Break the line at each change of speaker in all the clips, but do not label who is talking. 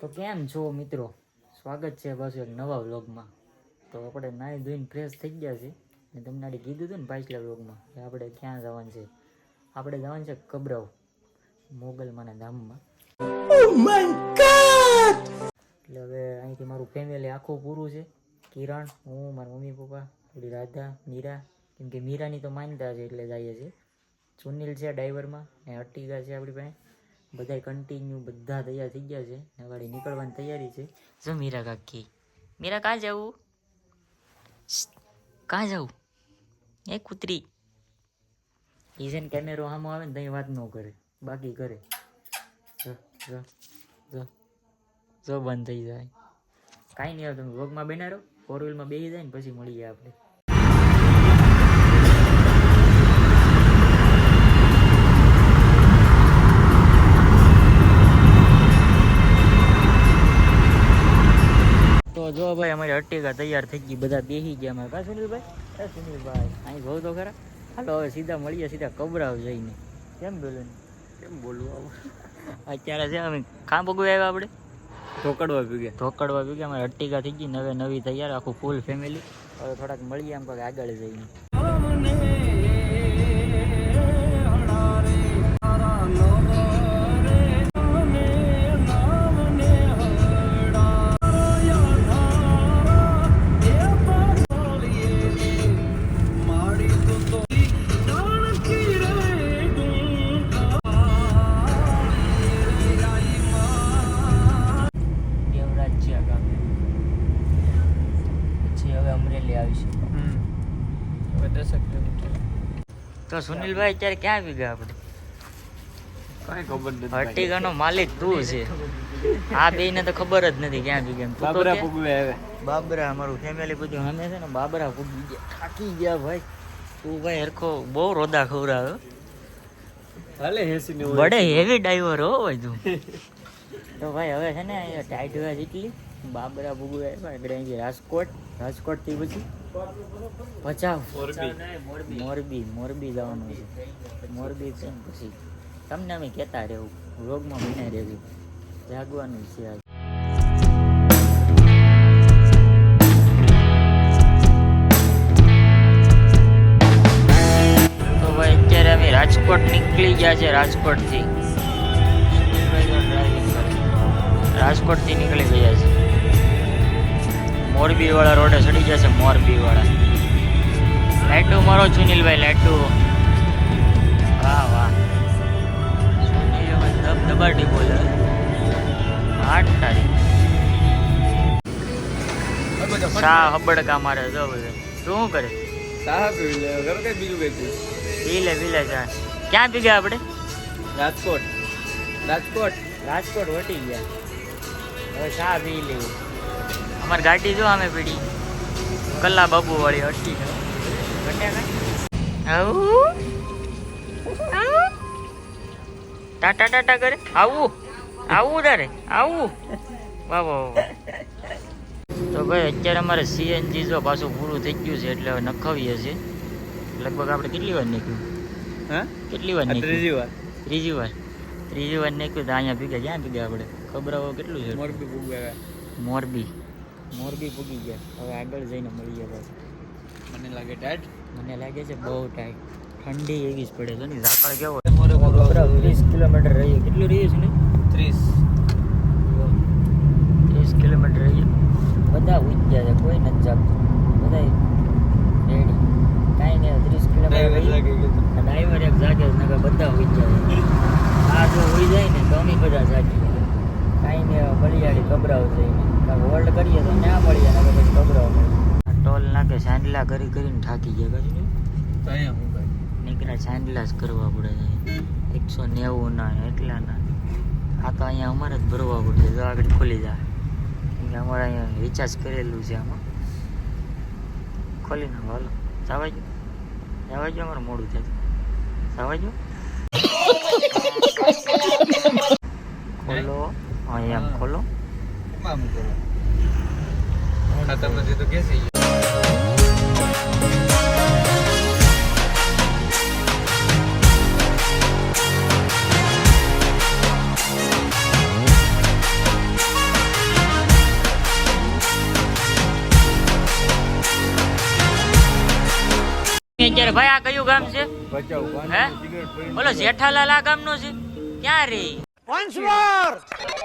તો કેમ છો મિત્રો? સ્વાગત છે પાછું એક નવા વ્લોગમાં. તો આપણે નાહી ધોઈને ફ્રેશ થઈ ગયા છે ને તમને આડી કીધું હતું ને પાછલા વ્લોગમાં કે આપણે ક્યાં જવાનું છે? આપણે જવાનું છે કબરાવ મોગલમાના ધામમાં. એટલે હવે અહીંથી મારું ફેમિલી આખું પૂરું છે. કિરણ હું મારા મમ્મી પપ્પા થોડી રાધા મીરા. કેમ કે મીરાની તો માનતા છે એટલે જઈએ છીએ. સુનિલ છે ડ્રાઈવરમાં ને અર્ટિગા છે આપણી પાસે. બધાય કન્ટિન્યુ બધા તૈયાર થઈ ગયા છે. ને વાળી નીકળવાની તૈયારી છે. જો મીરા કાકી મીરા કાં જવું કાં જવું એ કૂતરી. ઈઝન કેમેરો આમ આવે ને ત્યાં વાત ન કરે. બાકી કરે. જો જો જો. જો બંધ થઈ જાય. કાંઈ નહીં આવે તમે વોગમાં બેના રહો ફોર વ્હીલમાં બેસી જાય ને પછી મળીએ આપણે. અટ્ટિકા તૈયાર થઈ ગઈ બધા બેસી ગયા અમારે. કા સુનિલભાઈ? એ સુનિલભાઈ. અહીં ભાવ તો ખરા. હાલો હવે સીધા મળીએ સીધા કબરાવ જઈને. કેમ બોલો
કેમ બોલવું આવું?
અત્યારે છે અમે કાં પગું આવ્યા આપણે?
ધોકડવા ભેગે.
ધોકડવા ભેગી અમારે અટ્ટિકા થઈ ગઈ નવે નવી તૈયાર આખું ફૂલ ફેમિલી હવે થોડાક મળીએ એમ કંઈક આગળ જઈને. તો સુનિલભાઈ અત્યારે ક્યાં આવી ગયા આપણે?
કાંઈ ખબર નથી
અર્ટિગાનો માલિક તું છે. આ બેયને તો ખબર જ નથી ક્યાં આવી ગયા.
બાબરા પગવે
બાબરા અમારું ફેમિલી બધું અમે છે ને બાબરા ફૂગી ગયા. થાકી ગયા ભાઈ. તું ભાઈ હરખો બહુ રોદા ખવડાવ્યો
હાલે હેસી ને
બડે હેવી ડ્રાઈવર હો ભાઈ તું. તો ભાઈ હવે છે ને ટાઈટ હોય જેટલી. બાબરા ભૂગુ આવ્યા એટલે અહીંથી રાજકોટ રાજકોટ. થી પછી ભચાઉ
મોરબી.
મોરબી જવાનું છે. મોરબી છે ને પછી. તમને અમે કહેતા રહેવું. રોગમાં મને રહેવું જાગવાનું છે આજે. રાજકોટ નીકળી ગયા છે રાજકોટથી. રાજકોટથી નીકળી ગયા છે. મોરબી વાળા રોડે ચડી જશે મોરબી વાળા. લાડ્ડુ મારો સુનિલભાઈ લાડ્ડુ વાહ વાહ. સુનિલભાઈ દબદબાટી બોલે. આઠ તારીખ. શા હબડકા મારે જો બધે. શું કરે?
સાહબ કઈ બીજું કઈ
પીલે પીલે ચા ક્યાં પી ગયા આપણે?
રાજકોટ. રાજકોટ.
રાજકોટ વટી ગયા. હવે શા પી લેવું અમારી ગાડી જો અમે પીડી. કલ્લા બાબુ વાળી અટકી આવું? ટાટા ટાટા કરે? આવું? આવું તારે? આવું? વાહ તો ભાઈ અત્યારે અમારે સીએનજી જો પાછું પૂરું થઈ ગયું છે એટલે હવે નખાવીએ છીએ. લગભગ આપણે કેટલી વાર નીકળ્યું
હા?
કેટલી વાર
ત્રીજી વાર.
ત્રીજી વાર. ત્રીજી વાર નીકળ્યું તો અહીંયા ભીગા ક્યાં ભીગા આપણે? ખબર કેટલું છે?
મોરબી
મોરબી. મોરબી પૂગી ગયા. હવે આગળ જઈને મળીએ પાછું.
મને લાગે ટાઈટ
મને લાગે છે બહુ ટાઈટ ઠંડી એવી જ પડે છે ને. ઝાકળ કેવો
મોરે
ત્રીસ કિલોમીટર રહીએ. કેટલું રહીએ છે ને?
ત્રીસ.
ત્રીસ કિલોમીટર રહીએ. બધા ઉજ્યા છે કોઈ નથી જાગતું. બધા રેડી કાંઈ નહીં ત્રીસ કિલોમીટર
ડ્રાઈવર
રહીએ. ડ્રાઈવર એક જાગે છે નકર બધા હોઈ જાય આ જો હોઈ જાય ને તો અમે બધા જાગીએ કાંઈ ને બળિયાળી ગભરાવ જઈને હોલ્ડ કરીએ તો ના મળીએ નકર પછી ગભરાવ ટોલ નાકે સાંડલા કરી કરીને થાકી ગયા પાછું
તો અહીંયા હું ભાઈ
નીકળ્યા સાંડલા જ કરવા પડે છે. એકસો નેવું ના એટલા ના આ તો અહીંયા અમારે જ ભરવા પડશે જો આગળ ખોલી જાય. કેમ કે અમારે અહીંયા રિચાર્જ કરેલું છે આમાં. ખોલી નાખો હાલો. જવા જો જવા જો અમારે મોડું થાય. જવા જો ખોલો. અહીંયા આમ ખોલો
ખાતા નથી તો કેસી
અત્યારે ભાઈ આ કયું ગામ છે? હે? બોલો જેઠાલાલ આ ગામનું છે? ક્યાં રે? Once more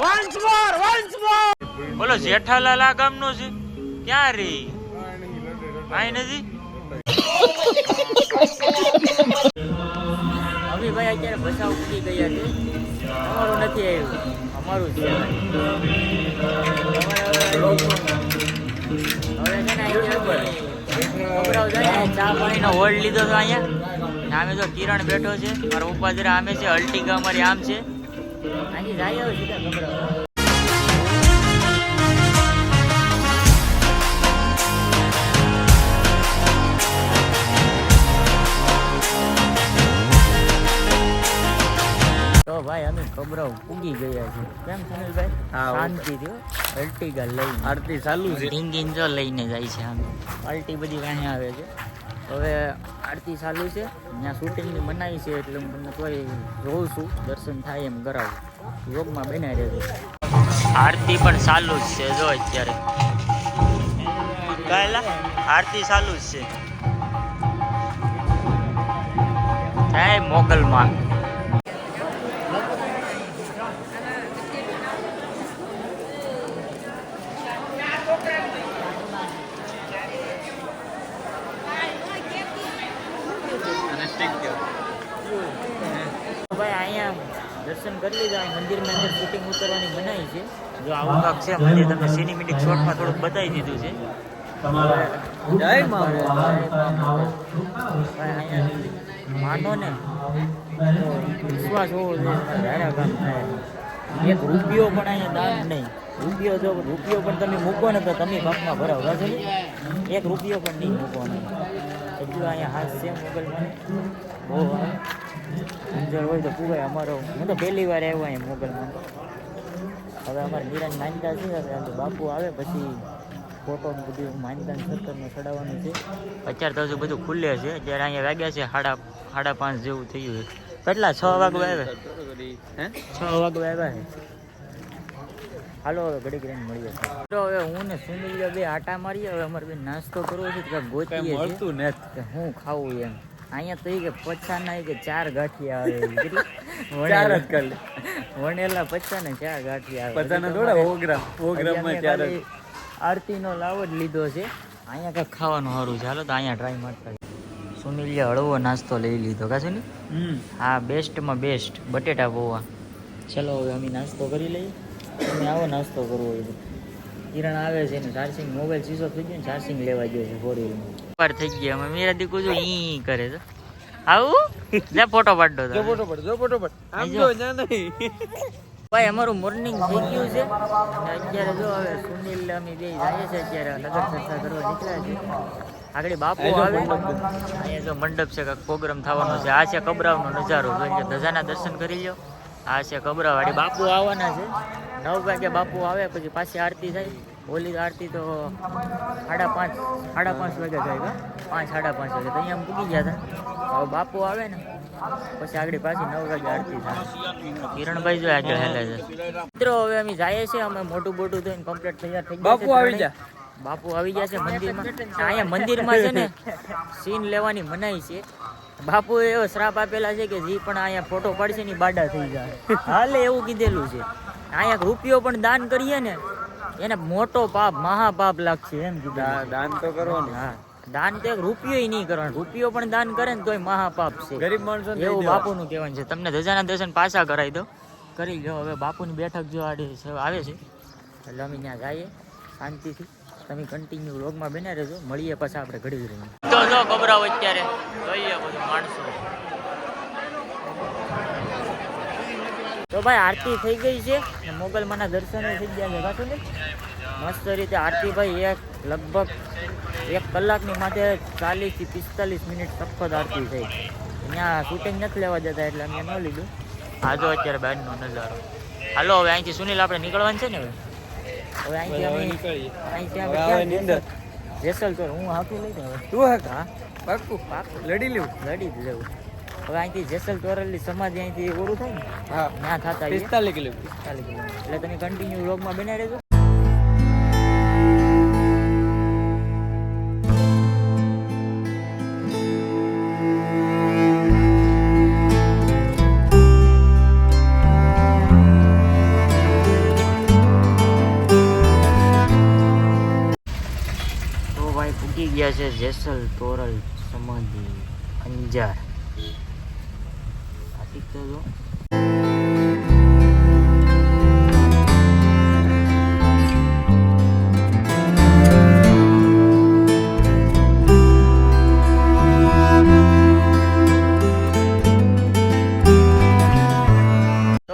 once more once more બોલો જેઠાલાલ આ ગામનું છે? ક્યાં રે આઈ નથી અમે ભાઈ અત્યારે ભસાવ ઉઠી ગયા છે અમારું નથી આવ્યું અમારું છે ચા પાણીનો હોલ્ડ લીધો હતો અહીંયા નામે તો કિરણ બેઠો છે મારા પપ્પા આમે છે અલ્ટિકા અમારી આમ છે અહીં જાય સીધા તો ભાઈ અમે કબરાવ ઉગી ગયા છે કેમ સુનિલભાઈ?
હા,
શાંતિ થયો અલ્ટિકા લઈ
આરતી ચાલુ છે.
ઢીંગીન જો લઈને જાય છે આમ. અલ્ટી બધી વાંહે આવે છે. હવે આરતી ચાલુ છે. ત્યાં શૂટિંગની બનાવી છે એટલે હું તમને કોઈ જોઉં છું. દર્શન થાય એમ કરાવું. યોગમાં બનાવી રહેજો આરતી પણ ચાલુ જ છે જો અત્યારે. કાયલા આરતી ચાલુ જ છે. જય મોગલમાં
અને સ્ટીક
ભાઈ અહીંયા કરી લીધા મંદિરની અંદર શૂટિંગ ઉતરવાની બનાવી છે. જો આવું કાંક છે મંદિર તમને સિનેમેટિક શોટમાં થોડુંક બતાવી દીધું છે.
જય
માનો ને. વિશ્વાસ હોવો જોઈએ. તમારે ધારા કામ થાય. એક રૂપિયો પણ અહીંયા દાન નહીં. રૂપિયો જો રૂપિયો પણ તમે મૂકો ને તો તમે ભાગમાં ભરાવ. રાજો ને એક રૂપિયો પણ નહીં મૂકવાનો. એટલું અહીંયા હાથ છે મોગલમાં બહુ આવે હોય તો પૂગાય અમારો. હું તો પહેલી વાર આવ્યો અહીં મોગલમાં. હવે અમારે નિરાન માનતા છે હવે બાપુ આવે પછી ફોટો બધું માનતા સરકારને ચડાવવાનું છે. અત્યારે તો હજુ બધું ખુલ્લે છે અત્યારે અહીંયા વાગ્યા છે સાડા સાડા પાંચ જેવું થયું છે. કેટલા? છ વાગવા આવ્યા છ? વાગવા આવ્યા છે. હાલો હવે ઘડી કરીને મળીએ તો હવે હું ને સુનિલ બે આટા મારીએ હવે અમારે બે નાસ્તો કરવો છે કાંઈક ગોતીએ
મળતું નથી.
કે હું ખાવું એમ. અહીંયા તો એ કે પચાના એ કે ચાર ગાંઠિયા આવે
ચાર જ કર
વણેલા પચાસ ને ચાર ગાંઠિયા આવે.
પચાના થોડા ઓગ્રામ ઓગ્રામમાં ચાર
આરતીનો લાવો જ લીધો છે. અહીંયા કંઈક ખાવાનું સારું ચાલો તો અહીંયા ટ્રાય મારતા સુનિલે હળવો નાસ્તો લઈ લીધો. કા સુનિલ?
હમ.
હા બેસ્ટમાં બેસ્ટ. બટેટા પૌવા. ચલો હવે અમે નાસ્તો કરી લઈએ. તમે આવો નાસ્તો કરવો હોય કિરણ આવે છે ને ચાર્જિંગ મોબાઈલ સીસો થઈ ગયો ને ચાર્જિંગ લેવા ગયો છે ફોર વ્હીલમાં પર થઈ ગયા. અમે મેરા દીકુ જો ઈ કરે છે. આવું? લે ફોટો પાડો
જો ફોટો પાડ જો ફોટો પાડ. આમ જો. ના નહીં.
ભાઈ અમારું મોર્નિંગ થઈ ગયું છે. અત્યારે જો હવે સુનિલ અમે બે જઈએ છે અત્યારે લગન ચર્ચા કરવા નીકળ્યા છે. આગળ બાપુ આવે. અહીંયા જો મંડપ છે કાંઈક પ્રોગ્રામ થવાનો છે. આ છે કબરાવનો નજારો. જોઈ લો ધજાના દર્શન કરી લો આ છે કબરાવાડી બાપુ આવવાના છે. નવ વાગે બાપુ આવે પછી પાછી આરતી થાય. ઓલી આરતી તો સાડા પાંચ સાડા પાંચ વાગે થાય કા પાંચ સાડા પાંચ વાગે. તો અહીંયા પૂગી ગયા હતા. હવે બાપુ આવે ને પછી આગળ પાછી નવ વાગે આરતી થાય. કિરણભાઈ જો આગળ હેલે છે. મિત્રો હવે અમે જઈએ છીએ અમે મોટું મોટું થઈને કમ્પ્લીટ તૈયાર થઈ
બાપુ આવી
ત્રણેય. બાપુ આવી ગયા છે મંદિરમાં. અહીંયા મંદિરમાં છે ને સીન લેવાની મનાઈ છે. બાપુ એવો શ્રાપ આપેલા છે કે જે પણ અહીંયા ફોટો પાડશે ને બાડા થઈ જાય. હાલે એવું કીધેલું છે. અહીંયા રૂપિયો પણ દાન કરીએ ને એને મોટો પાપ મહાપાપ લાગશે એમ કીધું.
દાન તો કરવાનું.
હા. દાન તો એક રૂપિયો નહીં કરવાનો. રૂપિયો પણ દાન કરે ને તોય મહાપાપ છે.
ગરીબ માણસો
એવું બાપુનું કહેવાનું છે. તમને ધજાના દર્શન પાછા કરાવી દો કરી લો હવે બાપુની બેઠક જો આડે છે- આવે છે. એટલે અમે ત્યાં જઈએ શાંતિથી. તમે કન્ટિન્યુ રોગમાં બેના રહેજો. મળીએ પાછા આપણે ઘડી રહીએ. તો જો ગભરાવ અત્યારે. જોઈએ બધું માણસો. તો ભાઈ આરતી થઈ ગઈ છે. મોગલ મોગલમાના દર્શન થઈ ગયા છે કાશું ને. મસ્ત રીતે આરતી ભાઈ એક લગભગ એક કલાકની માથે ચાલીસથી પિસ્તાલીસ મિનિટ સખત આરતી થઈ. અહીંયા શૂટિંગ નથી લેવા જતા એટલે અમે ન લીધું. આજો અત્યારે બહારનો નજારો. હાલો હવે અહીંથી સુનિલ આપણે નીકળવાનું છે ને હવે? હવે અહીંથી અમે અહીંથી આપણે. જેસલ તો હું હાકી લઈ દઉં
તું
હા?
પાક્કું.
પાકું
લડી લેવું.
લડી લેવું. હવે અહીંથી જેસલ તોરલની સમાધિ અહીંથી ઓરું થાય ને
હા.
ના થતા
પિસ્તાલીસ કિલો
પિસ્તાલીસ કિલો એટલે તમે કન્ટિન્યુ વ્લોગમાં બનાવી રહેજો. ગયા છે જેસલ તોરલ સમાધિ અંજાર. આથી તો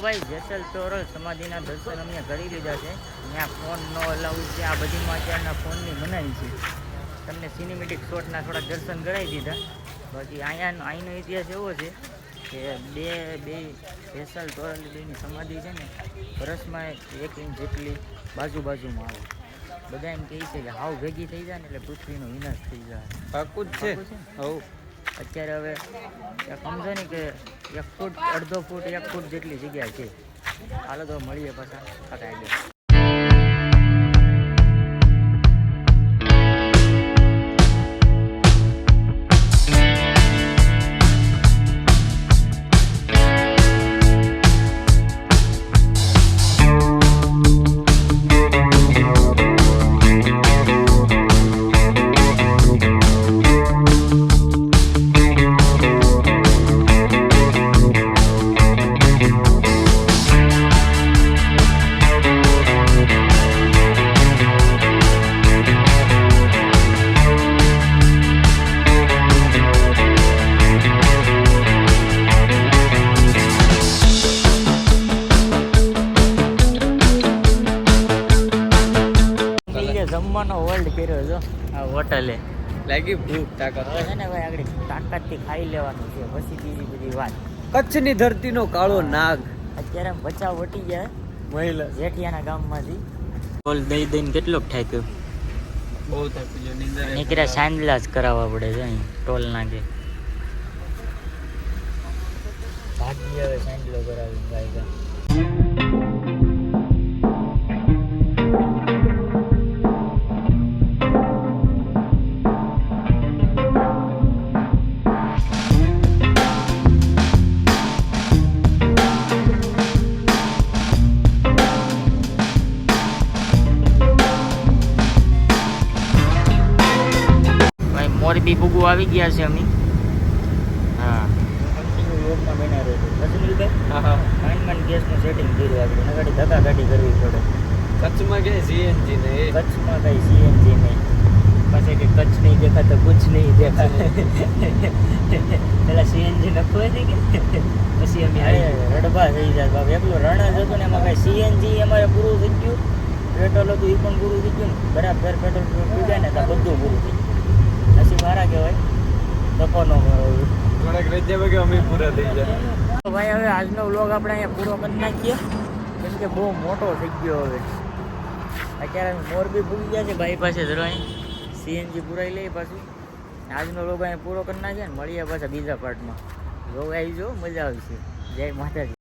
ભાઈ, જેસલ તોરલ સમાધિના દર્શન અમે કરી લીધા છે. ત્યાં ફોન નો છે. આ બધીમાં અત્યારના ફોનની મનાઈ છે. તમને સિનેમેટિક શોટના થોડા દર્શન કરાવી દીધા. બાકી અહીંયા અહીંનો ઇતિહાસ એવો છે કે બે બે સ્પેશિયલ ધોરણ બેની સમાધિ છે ને વર્ષમાં એક ઇંચ જેટલી બાજુ બાજુમાં આવે. બધા એમ કહે છે કે હાવ ભેગી થઈ જાય ને એટલે પૃથ્વીનો વિનાશ થઈ જાય.
પાકું જ છે. હવ.
અત્યારે હવે સમજો ને કે એક ફૂટ અડધો ફૂટ એક ફૂટ જેટલી જગ્યા છે. હાલો તો મળીએ પાછા. પાછા આગળ જમવાનો હોલ્ડ કર્યો છો આ હોટલે.
લાગી ભૂખ તાકાત.
હવે છે ને ભાઈ આગળ તાકાતથી ખાઈ લેવાનું છે. પછી બીજી બધી વાત.
કચ્છની ધરતીનો કાળો નાગ.
અત્યારે બચાવ વટી ગયા.
મહિલા.
જેઠિયાના ગામમાંથી. ટોલ દઈ દઈને કેટલોક થાય
બહુ થાકી ગયો નિંદર
નીકળ્યા સાંજલા જ કરાવવા પડે છે અહીં ટોલ નાકે ભાગી હવે સાંજલો કરાવી ગાય ભાઈ મોરબી ભૂગુ આવી ગયા છે અમે. હા. કન્ટિન્યુ બના રહ્યો છે રસમીલભાઈ
હા હા
માઇન્ડ માઇન્ડ ગેસનું સેટિંગ કર્યું આપણે એના ગાડી ધક્કા ગાડી કરવી પડે
કચ્છમાં કે સીએનજી ને
કચ્છમાં કઈ સીએનજી નહીં પાસે કે કચ્છ નહીં. દેખાતા કુછ નહીં. દેખાતા પેલા સીએનજી નખવું હતી કે? પછી અમે રડભા થઈ જાય બાપ. એકલું રણ જ હતું ને એમાં કાંઈ સીએનજી અમારે પૂરું થઈ ગયું. પેટ્રોલ હતું એ પણ પૂરું થઈ ગયું બરાબર પેટ્રોલ પીગાય ને તો બધું પૂરું થઈ ગયું. પછી કહેવાય. દફો ન કરો
થોડાક રજા વાગે અમે પૂરા થઈ જાય
તો ભાઈ હવે આજનો વ્લોગ આપણે અહીંયા પૂરો કરી નાખીએ. કેમ કે બહુ મોટો થઈ ગયો હવે. અત્યારે મોરબી પૂરી ગયા છે. ભાઈ પાસે જરા અહીં સીએનજી પૂરાઈ લઈએ પાછું. આજનો વ્લોગ અહીંયા પૂરો કરી નાખીએ ને મળીએ પાછા બીજા પાર્ટમાં વ્લોગ આવી જો મજા આવશે. જય માતાજી.